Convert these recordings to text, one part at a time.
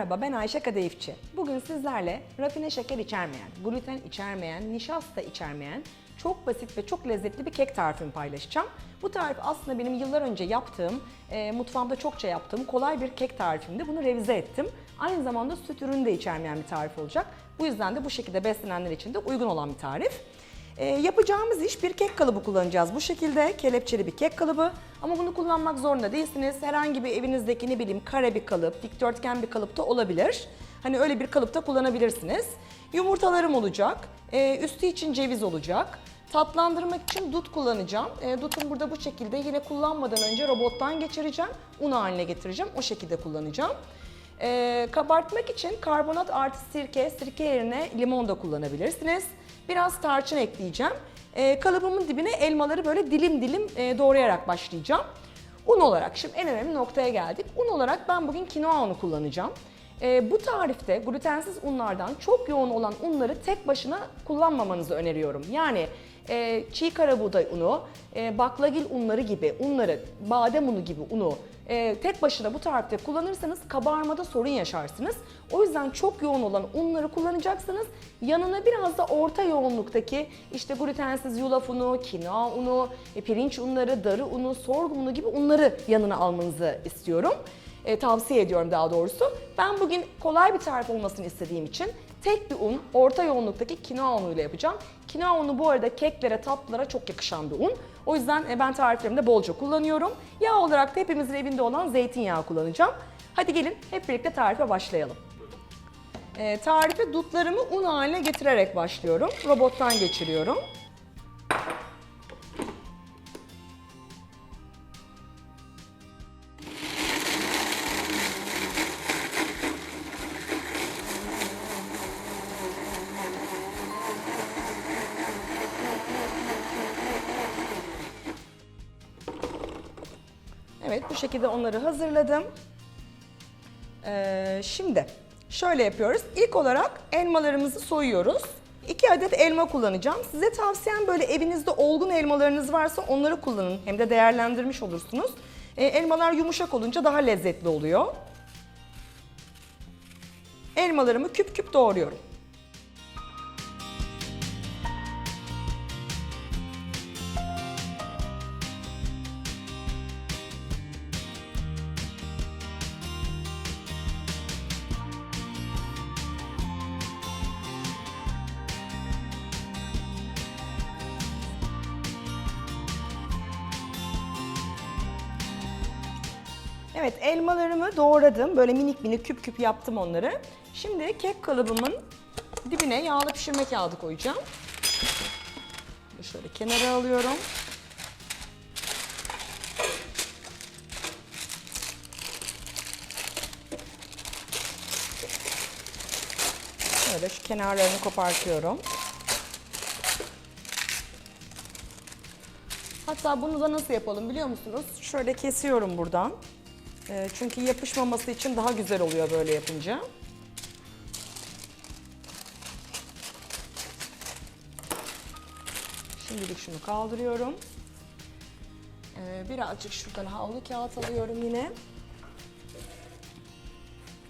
Merhaba ben Ayşe Kadayıfçı. Bugün sizlerle rafine şeker içermeyen, gluten içermeyen, nişasta içermeyen çok basit ve çok lezzetli bir kek tarifimi paylaşacağım. Bu tarif aslında benim yıllar önce yaptığım, e, mutfağımda çokça yaptığım kolay bir kek tarifimdi. Bunu revize ettim. Aynı zamanda süt ürünü de içermeyen bir tarif olacak. Bu yüzden de bu şekilde beslenenler için de uygun olan bir tarif. E, yapacağımız iş bir kek kalıbı kullanacağız. Bu şekilde kelepçeli bir kek kalıbı. Ama bunu kullanmak zorunda değilsiniz. Herhangi bir evinizdeki ne bileyim kare bir kalıp, dikdörtgen bir kalıp da olabilir. Hani öyle bir kalıpta kullanabilirsiniz. Yumurtalarım olacak. E, üstü için ceviz olacak. Tatlandırmak için dut kullanacağım. E, dutum burada bu şekilde yine kullanmadan önce robottan geçireceğim. Un haline getireceğim. O şekilde kullanacağım. Kabartmak için karbonat artı sirke, sirke yerine limon da kullanabilirsiniz. Biraz tarçın ekleyeceğim. E, kalıbımın dibine elmaları böyle dilim dilim e, doğrayarak başlayacağım. Un olarak şimdi en önemli noktaya geldik. Un olarak ben bugün kinoa unu kullanacağım. E, bu tarifte glutensiz unlardan çok yoğun olan unları tek başına kullanmamanızı öneriyorum. Yani e, çiğ karabuğday unu, e, baklagil unları gibi unları, badem unu gibi unu e, tek başına bu tarifte kullanırsanız kabarmada sorun yaşarsınız. O yüzden çok yoğun olan unları kullanacaksınız. Yanına biraz da orta yoğunluktaki işte glutensiz yulaf unu, kinoa unu, e, pirinç unları, darı unu, sorghum unu gibi unları yanına almanızı istiyorum. E, tavsiye ediyorum daha doğrusu. Ben bugün kolay bir tarif olmasını istediğim için tek bir un, orta yoğunluktaki kinoa unuyla yapacağım. Kinoa unu bu arada keklere, tatlılara çok yakışan bir un. O yüzden e, ben tariflerimde bolca kullanıyorum. Yağ olarak da hepimizin evinde olan zeytinyağı kullanacağım. Hadi gelin hep birlikte tarife başlayalım. E, tarife dutlarımı un haline getirerek başlıyorum. Robottan geçiriyorum. Şekilde onları hazırladım. Ee, şimdi şöyle yapıyoruz. İlk olarak elmalarımızı soyuyoruz. 2 adet elma kullanacağım. Size tavsiyem böyle evinizde olgun elmalarınız varsa onları kullanın. Hem de değerlendirmiş olursunuz. Ee, elmalar yumuşak olunca daha lezzetli oluyor. Elmalarımı küp küp doğruyorum. Evet elmalarımı doğradım. Böyle minik minik küp küp yaptım onları. Şimdi kek kalıbımın dibine yağlı pişirme kağıdı koyacağım. Şöyle kenara alıyorum. Şöyle şu kenarlarını kopartıyorum. Hatta bunu da nasıl yapalım biliyor musunuz? Şöyle kesiyorum buradan. Ee, çünkü yapışmaması için daha güzel oluyor böyle yapınca. Şimdilik şunu kaldırıyorum. Ee, birazcık şuradan havlu kağıt alıyorum yine.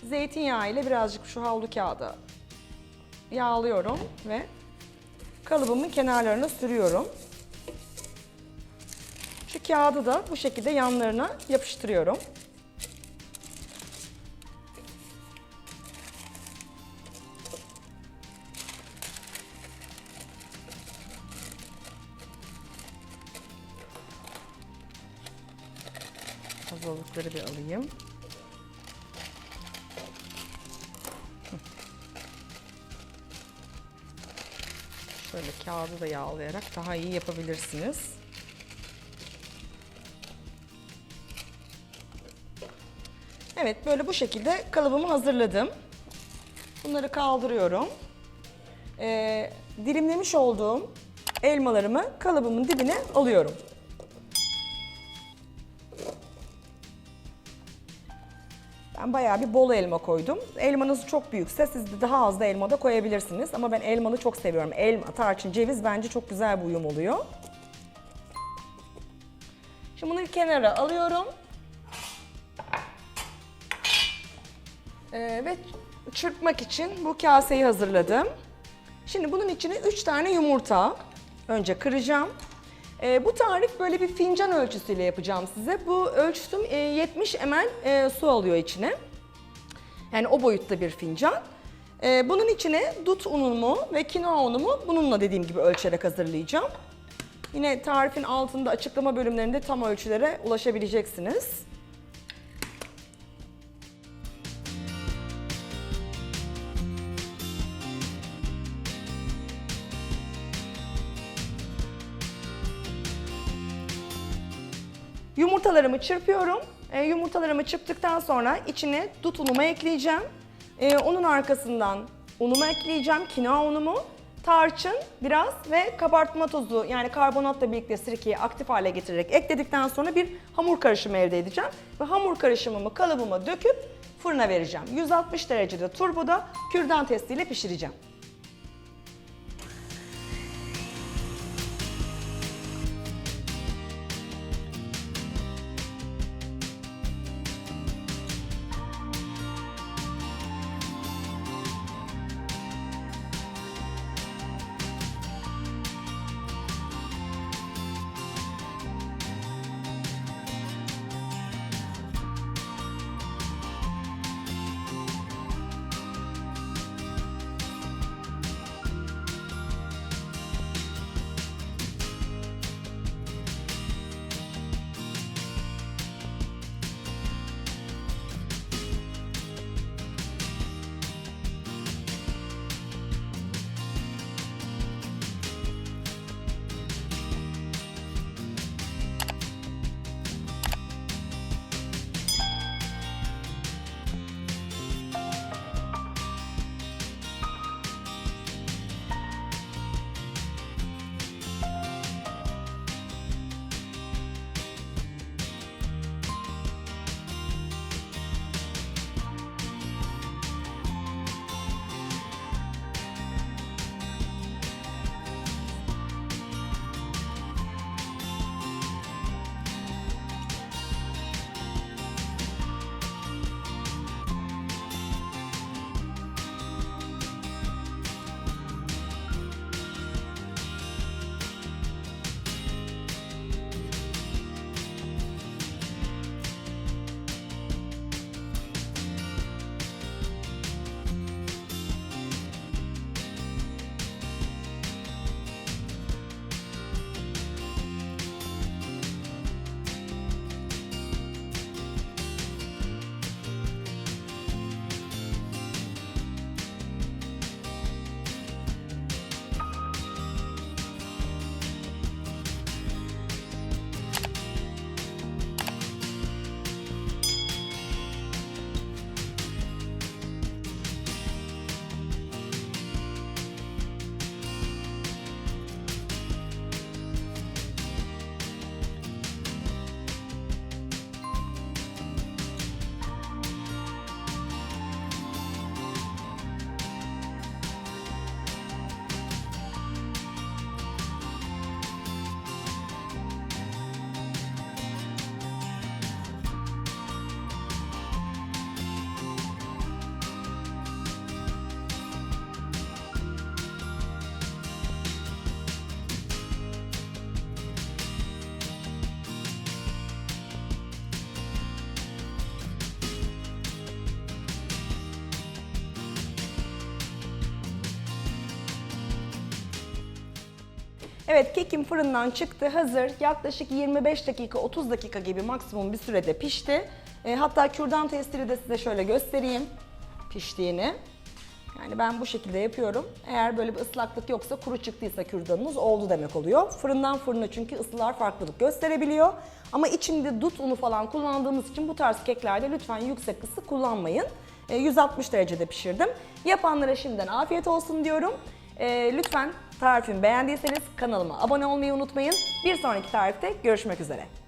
Zeytinyağı ile birazcık şu havlu kağıdı yağlıyorum ve kalıbımın kenarlarına sürüyorum. Şu kağıdı da bu şekilde yanlarına yapıştırıyorum. Şöyle kağıdı da yağlayarak daha iyi yapabilirsiniz. Evet böyle bu şekilde kalıbımı hazırladım. Bunları kaldırıyorum. Ee, dilimlemiş olduğum elmalarımı kalıbımın dibine alıyorum. Ben bayağı bir bol elma koydum. Elmanız çok büyükse siz de daha az da elma da koyabilirsiniz. Ama ben elmalı çok seviyorum. Elma, tarçın, ceviz bence çok güzel bir uyum oluyor. Şimdi bunu kenara alıyorum. Ee, ve çırpmak için bu kaseyi hazırladım. Şimdi bunun içine 3 tane yumurta önce kıracağım. Ee, bu tarif böyle bir fincan ölçüsüyle yapacağım size. Bu ölçüsüm e, 70 ml e, su alıyor içine. Yani o boyutta bir fincan. Ee, bunun içine dut unumu ve kinoa unumu bununla dediğim gibi ölçerek hazırlayacağım. Yine tarifin altında açıklama bölümlerinde tam ölçülere ulaşabileceksiniz. Yumurtalarımı çırpıyorum. E, yumurtalarımı çırptıktan sonra içine dut unumu ekleyeceğim. E, onun arkasından unumu ekleyeceğim, kinoa unumu, tarçın biraz ve kabartma tozu yani karbonatla birlikte sirkeyi aktif hale getirerek ekledikten sonra bir hamur karışımı elde edeceğim. Ve hamur karışımımı kalıbıma döküp fırına vereceğim. 160 derecede turboda kürdan testiyle pişireceğim. Evet kekim fırından çıktı hazır. Yaklaşık 25 dakika 30 dakika gibi maksimum bir sürede pişti. E, hatta kürdan testini de size şöyle göstereyim piştiğini. Yani ben bu şekilde yapıyorum. Eğer böyle bir ıslaklık yoksa kuru çıktıysa kürdanınız oldu demek oluyor. Fırından fırına çünkü ısılar farklılık gösterebiliyor. Ama içinde dut unu falan kullandığımız için bu tarz keklerde lütfen yüksek ısı kullanmayın. E, 160 derecede pişirdim. Yapanlara şimdiden afiyet olsun diyorum. E, lütfen tarifimi beğendiyseniz kanalıma abone olmayı unutmayın. Bir sonraki tarifte görüşmek üzere.